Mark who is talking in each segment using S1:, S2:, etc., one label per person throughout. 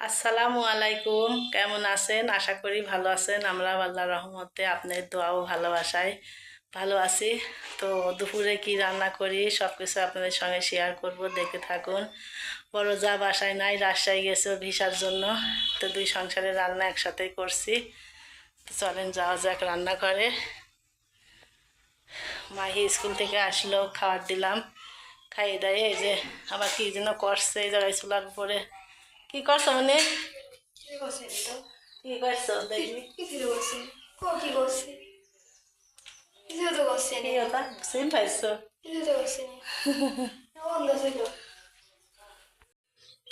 S1: আসসালামু আলাইকুম। কেমন আছেন? আশা করি ভালো আছেন। আমরা আল্লাহ রহমতে আপনার দোয়াও ভালোবাসায় ভালো আছি। তো দুপুরে কি রান্না করি সব কিছু আপনাদের সঙ্গে শেয়ার করব দেখে থাকুন। বড় যা বাসায় নাই, রাজশাহী গেছে ভিসার জন্য। তো দুই সংসারের রান্না একসাথেই করছি। তো চলেন যাওয়া যাক রান্না করে মাহি স্কুল থেকে আসলো, খাবার দিলাম। খাইয়ে দাইয়ে এই যে, আবার কি যেন করছে এই জায়গায় চুলার উপরে। কি করছ মানে?
S2: কি করছে
S1: দেখবি সিম পাইছো?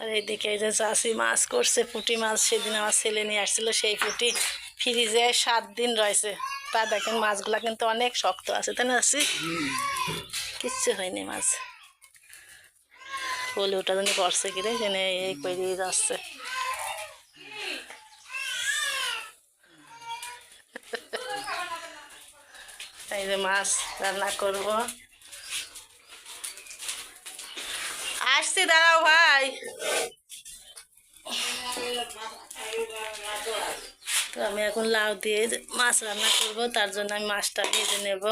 S1: আর এইদিকে এই যে চাষি মাছ করছে পুঁটি মাছ সেদিন আমার ছেলে নিয়ে আসছিল সেই পুঁটি ফ্রিজে সাত দিন রয়েছে। তা দেখেন মাছগুলা কিন্তু অনেক শক্ত আছে তাই না আছি কিচ্ছু হয়নি মাছ। বলে ওটা জানি করছে কি রে জেনে এই করে যাচ্ছে। এই যে মাছ রান্না করব। আসছি, দাঁড়াও ভাই। তো আমি এখন লাউ দিয়ে মাছ রান্না করব, তার জন্য আমি মাছটা ভেজে নেব।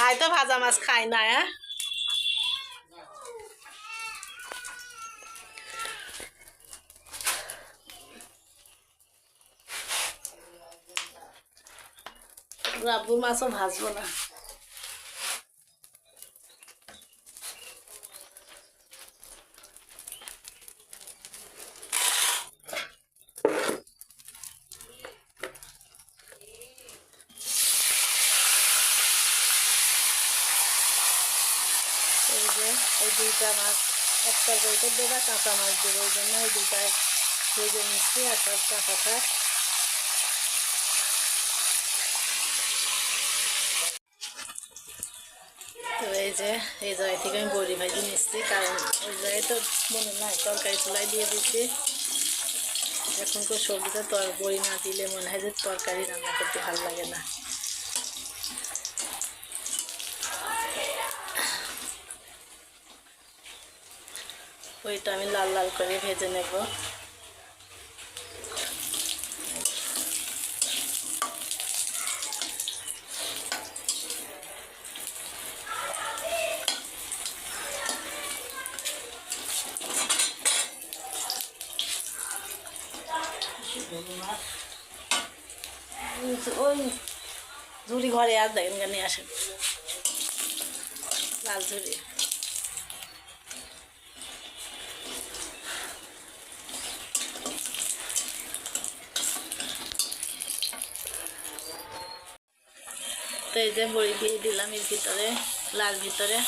S1: ভাই তো ভাজা মাছ খাই না হ্যাঁ? রাবুর মাছও ভাজবো না এই যে দুইটা মাছ এক তরকারিতে দেবা, কাঁচা মাছ দেবো ওই জন্য এই দুইটায় ভেজে মিশিয়ে আর সব কাঁচা থাক এই যে, এই জায়গা থেকে আমি বড়ি ভাজি নিচ্ছি, কারণ ওই জায়গায় তো মনে নাই, তরকারি চুলাই দিয়ে দিচ্ছি এখন তো সবজিটা তর বড়ি না দিলে মনে হয় যে তরকারি রান্না করতে ভালো লাগে না। ওইটা আমি লাল লাল করে ভেজে নেব। ওই ঝুড়ি ঘরে আর দেখেন কেন আসেন। লাল ঝুড়ি। তো এই যে বড়ি দিয়ে দিলাম এর ভিতরে, লাল ভিতরে।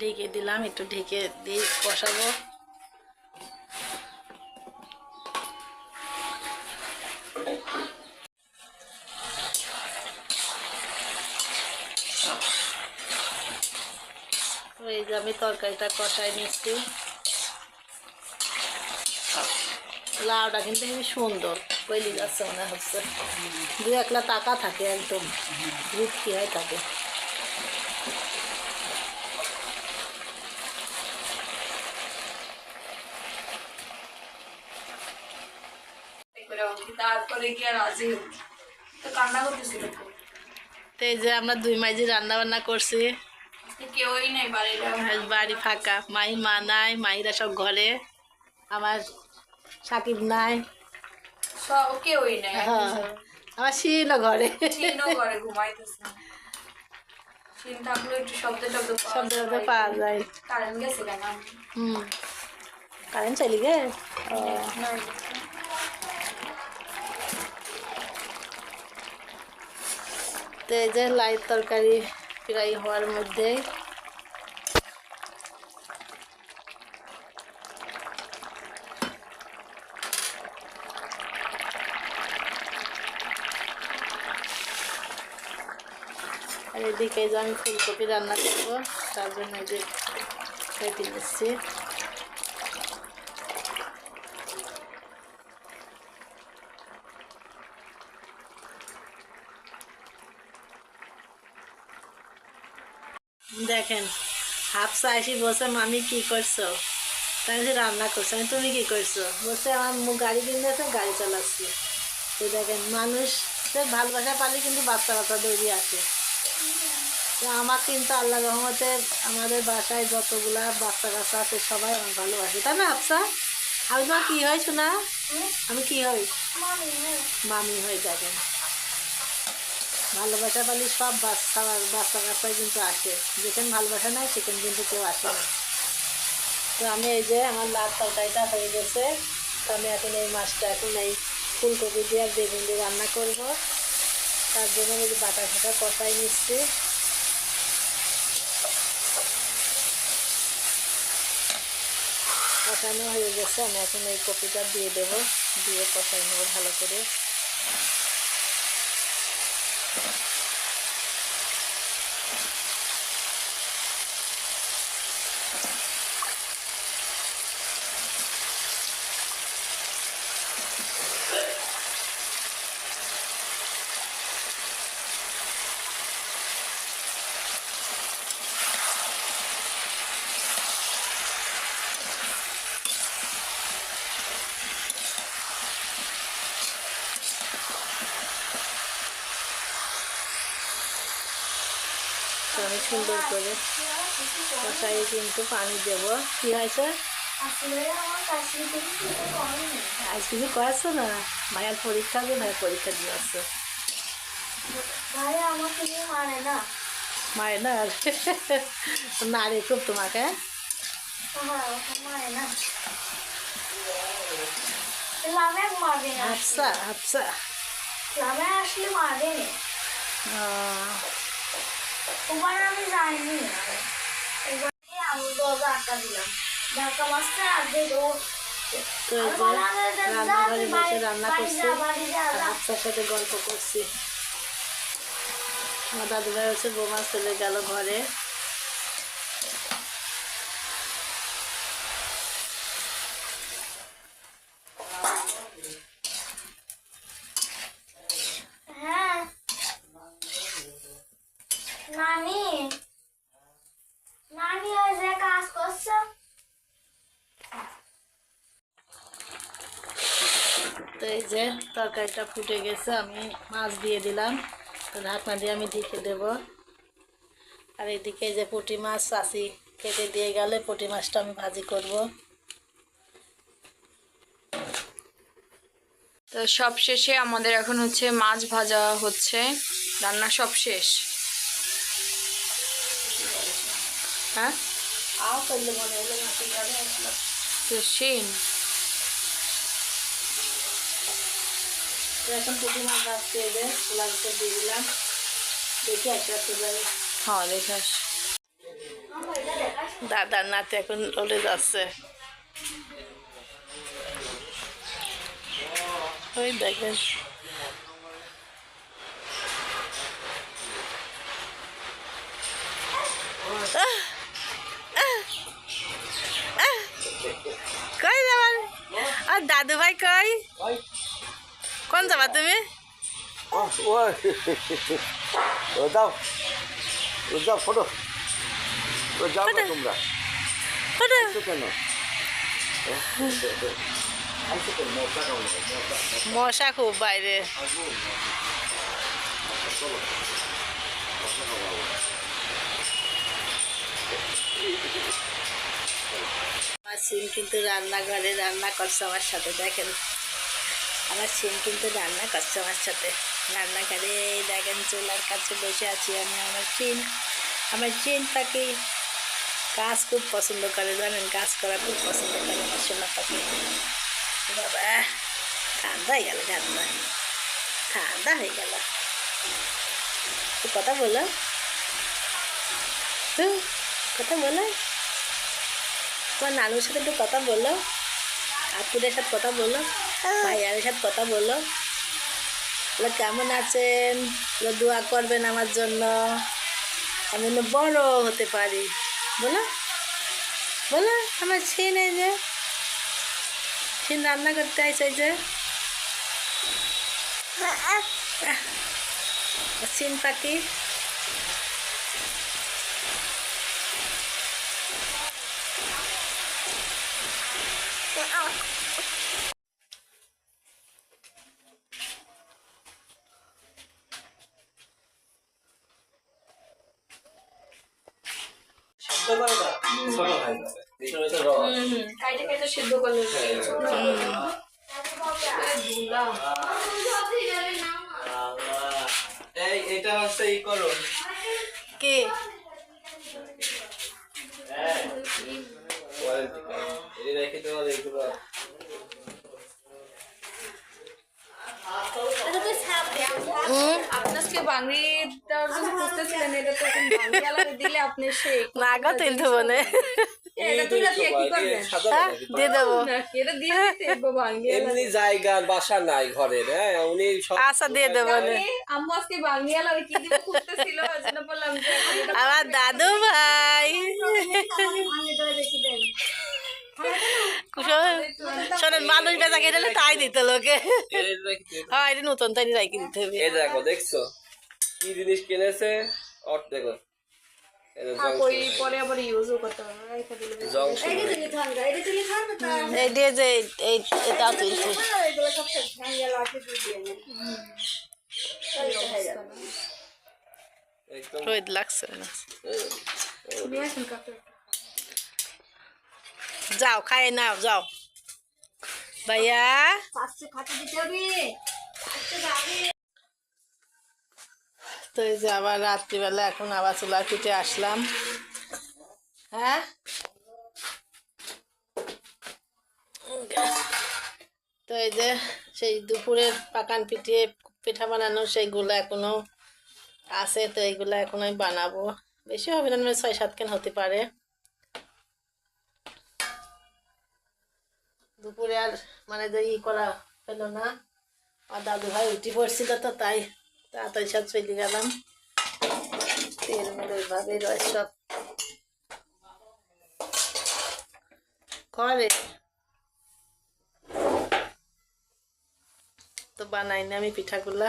S1: ঢেকে দিলাম, একটু ঢেকে দিয়ে কষাবো। যে আমি তরকারিটা কষাই নিচ্ছি। লাউটা কিন্তু খুবই সুন্দর পয়লি যাচ্ছে মনে হচ্ছে। দু একলা টাকা থাকে একদম ভুটকি হয় থাকে
S2: তারপরে কি আর রাজি তো কান্না করতেছিল। তো।
S1: এই যে আমরা দুই মাইজি রান্না বান্না করছি।
S2: আজকে কেউই নাই বাড়ির
S1: বাড়ি ফাঁকা। মাই মা নাই মাইরা সব ঘরে। আমার সাকিব নাই।
S2: সব কেউই নাই
S1: হ্যাঁ। আমার ঘরে।
S2: চিনও ঘুমাইতেছে। চিন থাকলে একটু শব্দ শব্দ
S1: শব্দ শব্দ পাওয়া যায়।
S2: কারেন্ট গেছে কেন?
S1: হুম। কারেন্ট চলে গে ও। তো এই যে লাইট তরকারি। ফ্রাই হওয়ার মধ্যে। আর এদিকে যে আমি ফুলকপি রান্না করব, তার জন্য যে কেটে নিচ্ছি দেখেন হাফসা এসে বসে মামি, কি করছ? তাই রান্না করছ। আমি, তুমি কি করছ? বলছে, আমার গাড়ি কিনতেছে, গাড়ি চালাচ্ছি। তো দেখেন মানুষ ভালোবাসা পালে কিন্তু বাচ্চা বাচ্চা দৌড়ি আসে তো আমার কিন্তু আল্লাহ রহমতে আমাদের বাসায় যতগুলা বাচ্চা কাচ্চা আছে, সবাই আমার ভালোবাসে। তাই না হাফসা আমি তোমার কি হয় শোনা? আমি কি হই? মামি হয়ে যাবেন ভালোবাসা পালি সব বাচ্চা বাচ্চা কাচ্চাই কিন্তু আসে। যেখানে ভালোবাসা নাই, সেখানে কিন্তু কেউ আসে না। তো আমি এই যে আমার লাল তরকারিটা হয়ে গেছে। তো আমি এখন এই মাছটা এখন এই ফুলকপি দিয়ে আর বেগুন দিয়ে রান্না করব। তার জন্য আমি যে বাটা ফাটা কষাই নিচ্ছি। কষানো হয়ে গেছে, আমি এখন এই কপিটা দিয়ে দেবো। দিয়ে কষাই নেব ভালো করে। Thank you. সুন্দর করে কষাই কিন্তু পানি দেবো। কি হয়েছে আজ কিছু করাচ্ছ না? মায়ের পরীক্ষা হবে মায়ের পরীক্ষা দিয়ে আসছো।
S2: না
S1: মায়ের না না রে খুব তোমাকে
S2: হ্যাঁ?
S1: হাফসা
S2: লামে আসলে
S1: আহ,
S2: ওবার আমি যাইনি। আমি দরজা আটকা দিলাম। ধাক্কা মারছে আর যে ও
S1: তো রান্নাঘরে বসে রান্না করছি আর সাথে গল্প করছি। আমার দাদুভাই হচ্ছে বোমা চলে গেল ঘরে
S2: হ্যাঁ নানি নানি ওই যে কাজ করছ
S1: তো এই যে তরকারিটা ফুটে গেছে আমি মাছ দিয়ে দিলাম। তো ঢাকনা দিয়ে আমি ঢেকে দেব। আর এদিকে যে পুঁটি মাছ চাষি কেটে দিয়ে গেলে পুঁটি মাছটা আমি ভাজি করব।
S2: তো সব শেষে আমাদের এখন হচ্ছে মাছ ভাজা হচ্ছে। রান্না সব শেষ। হ্যাঁ?
S1: মনে
S2: তো শিন
S1: এখন পুঁটি মাছ ভাজতে দিয়ে দিলাম। দেখি আসতে যাবে
S2: হ্যাঁ দেখাস
S1: দাদার নাতি এখন চলে যাচ্ছে। ওই দেখেন! কই আর দাদু ভাই কই? কোন যাবা তুমি?
S3: ও ও দাও। ও দাও ফটো। যাও তোমরা।
S1: মশা খুব বাইরে। আমার কিন্তু রান্নাঘরে রান্না করছে আমার সাথে দেখেন। আমার সিম কিন্তু রান্না করছে আমার সাথে। রান্নাঘরে দেখেন চুলার কাছে বসে আছি আমি, আমার চিন আমার চিন পাখি কাজ খুব পছন্দ করে, জানেন, কাজ করা খুব পছন্দ করে আমার সোনা পাখি বাবা, ঠান্ডা হয়ে গেল ঠান্ডা। ঠান্ডা হয়ে গেল। কথা বলো। কথা বলো। তোমার নানুর সাথে একটু কথা বলো। আপুদের সাথে কথা বলো। ভাইয়ারের সাথে কথা বলো বলো, কেমন আছেন? দোয়া করবেন আমার জন্য। আমি বড় হতে পারি। বলো বলো, আমার ছিন এই যে ছিন রান্না করতে আইসে যে ছিন পাখি
S4: সিদ্ধ করে না ছোট হয়ে যাবে এই রস।
S2: কাইটা কাইটা সিদ্ধ করলে
S4: এই এটা হচ্ছে ই করো।
S1: কে?
S4: হ্যাঁ। এই রেখে দেওয়া
S1: হুম
S2: আপনাকে বাঙালি জন্য খুঁজতেছিলেন এটা তো এখন বাঙালি দিলে আপনি সেই
S1: হ্যাঁ দেবো।
S2: না, এটা দিয়ে দিতে বাঙালি
S4: এমনি জায়গা বাসা নাই হ্যাঁ উনি
S1: আশা দিয়ে দেবো আমার দাদু ভাই শোনেন মানুষ বেচা কেটে তাই দিতে লোকে। হ্যাঁ এটা নতুন তাই রাখি দিতে হবে।
S4: এই দেখো দেখছ? কি জিনিস কিনেছে? অর দেখো।
S1: লাগছে না
S2: নিয়ে আসুন কাপড়।
S1: যাও খাই নাও যাও। ভাইয়া? তো এই যে আবার রাত্রিবেলা এখন আবার চুলার পিঠে আসলাম। হ্যাঁ? তো এই যে সেই দুপুরের পাকান পিঠে পিঠা বানানো সেইগুলো এখনও আছে তো এইগুলো এখন আমি বানাবো। বেশি হবে না মানে ছয় সাত কেন হতে পারে। দুপুরে আর মানে ই করা হলো না। আর দাদু ভাই উঠি পড়ছিল তো, তাই তাড়াতাড়ি সব চলে গেলাম। তেল মেলে ওইভাবে রয় সব। করে তো বানাইনি আমি পিঠাগুলা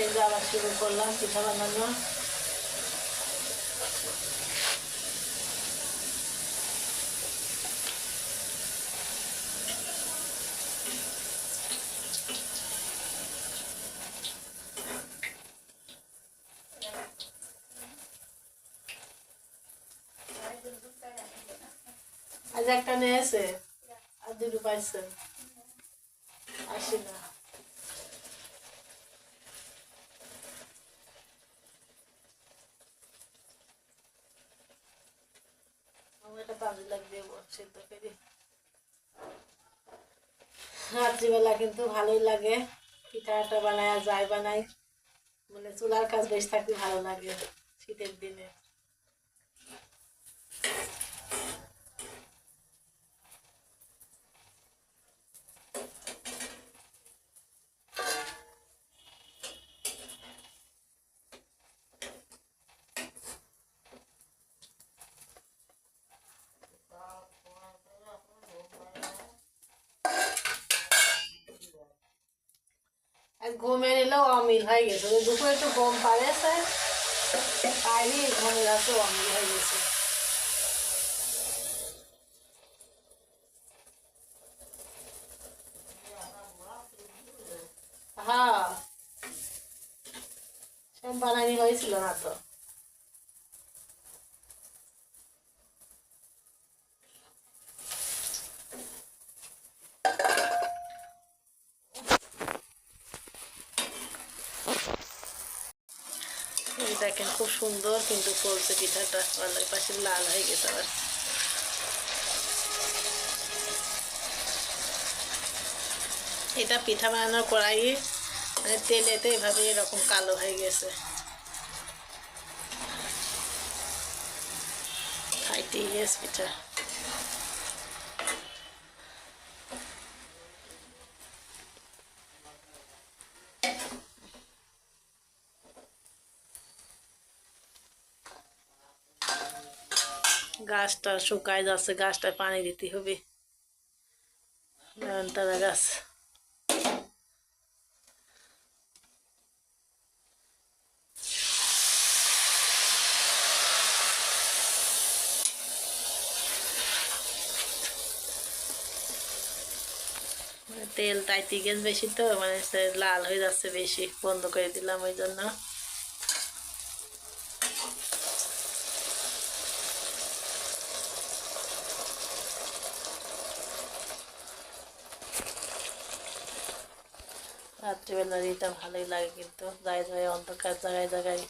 S1: এই যে আবার শুরু করলাম পিঠা বানানো। আজ একটা নিয়েছে আর দুটো পাইছে। আসি না আমার একটা পাঁচ লাখ দেবো সিদ্ধ করে রাত্রিবেলা কিন্তু ভালোই লাগে। পিঠাটা বানায় যায় বানাই মানে চুলার কাজ বেশ থাকতে ভালো লাগে শীতের দিনে। ঘুমে নিলেও অমিল হয়ে গেছে। দুপুরে একটু ঘুম পাড়েছে পাইনি ঘুমে রাতে অমিল হয়ে গেছে। হ্যাঁ সব বানানি হয়েছিল না তো এই দেখেন খুব সুন্দর কিন্তু ফলছে পিঠাটা। আল্লাহ পাশে লাল হয়ে গেছে আবার। এটা পিঠা বানানোর কড়াই মানে তেলেতে এভাবে এরকম কালো হয়ে গেছে। খাইতে গেছে পিঠা। গাছটা শুকায় যাচ্ছে, গাছটায় পানি দিতে হবে। নয়নতারা গাছ। মানে তেল তাইতে গেছে বেশি তো মানে লাল হয়ে যাচ্ছে বেশি, বন্ধ করে দিলাম ওই জন্য। রাত্রিবেলা দিতে ভালোই লাগে কিন্তু। জায়গায় জায়গায় অন্ধকার জায়গায় জায়গায়